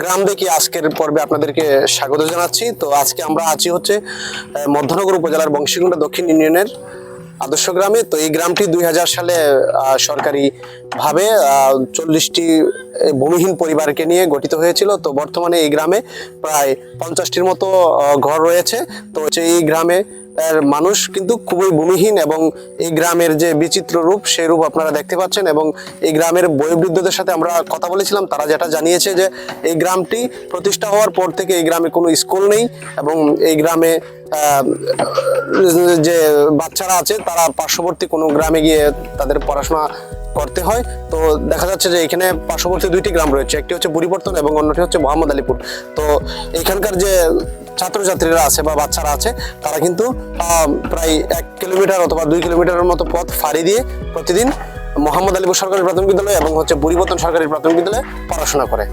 গ্রাম দেখি আজকের পর্বে আপনাদেরকে স্বাগত জানাচ্ছি? তো আজকে আমরা আছি হচ্ছে মধ্যনগর উপজেলার বংশীকুণ্ডা দক্ষিণ ইউনিয়নের আদর্শ গ্রামে। তো এই গ্রামটি দুই হাজার সালে আহ, সরকারিভাবে চল্লিশটি ভূমিহীন পরিবারকে নিয়ে গঠিত হয়েছিল। তো বর্তমানে এই গ্রামে প্রায় পঞ্চাশটির মতো ঘর রয়েছে। তো হচ্ছে এই গ্রামে মানুষ কিন্তু খুবই ভূমিহীন এবং এই গ্রামের যে বিচিত্র রূপ সেই রূপ আপনারা দেখতে পাচ্ছেন এবং এই গ্রামের বয়োবৃদ্ধদের সাথে আমরা কথা বলেছিলাম। তারা যেটা জানিয়েছে যে এই গ্রামটি প্রতিষ্ঠা হওয়ার পর থেকে এই গ্রামে কোনো স্কুল নেই এবং এই গ্রামে যে বাচ্চারা আছে, তারা পার্শ্ববর্তী কোনো গ্রামে গিয়ে তাদের পড়াশোনা করতে হয়। তো দেখা যাচ্ছে যে এখানে পার্শ্ববর্তী দুইটি গ্রাম রয়েছে, একটি হচ্ছে বুড়িপর্তন এবং অন্যটি হচ্ছে মোহাম্মদ আলীপুর। তো এখানকার যে ছাত্রছাত্রীরা আছে বা বাচ্চারা আছে, তারা কিন্তু প্রায় এক কিলোমিটার অথবা দুই কিলোমিটারের মতো পথ ফাড়ি দিয়ে প্রতিদিন মোহাম্মদ আলীপুর সরকারি প্রাথমিক বিদ্যালয় এবং হচ্ছে পরিবর্তন সরকারি প্রাথমিক বিদ্যালয়ে পড়াশোনা করে।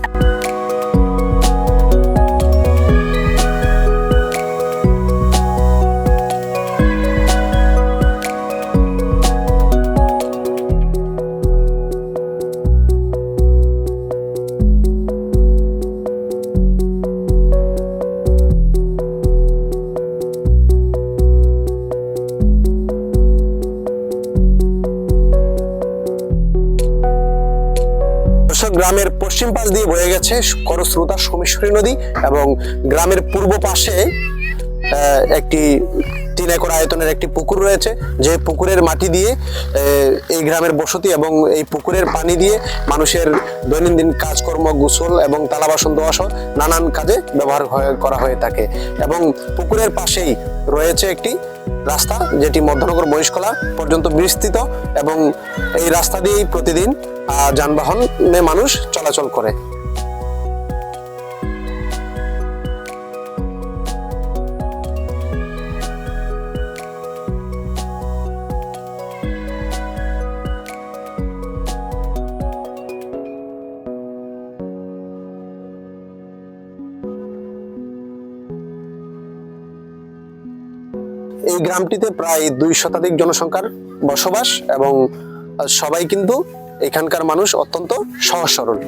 গ্রামের পশ্চিম পাশ দিয়ে বয়ে গেছে করস্রোতা সোমেশ্বরী নদী এবং গ্রামের পূর্ব পাশে একটি তিন একর আয়তনের একটি পুকুর রয়েছে। যে পুকুরের মাটি দিয়ে এই গ্রামের বসতি এবং এই পুকুরের পানি দিয়ে মানুষের দৈনন্দিন কাজকর্ম, গোসল এবং তালা বাসন সহ নানান কাজে ব্যবহার করা হয়ে থাকে। এবং পুকুরের পাশেই রয়েছে একটি রাস্তা, যেটি মধ্যনগর মহিষকলা পর্যন্ত বিস্তৃত এবং এই রাস্তা দিয়েই প্রতিদিন যানবাহনে মানুষ চলাচল করে। এই গ্রামটিতে প্রায় দুই শতাধিক জনসংখ্যার বসবাস এবং সবাই কিন্তু এখানকার মানুষ অত্যন্ত সহজ সরল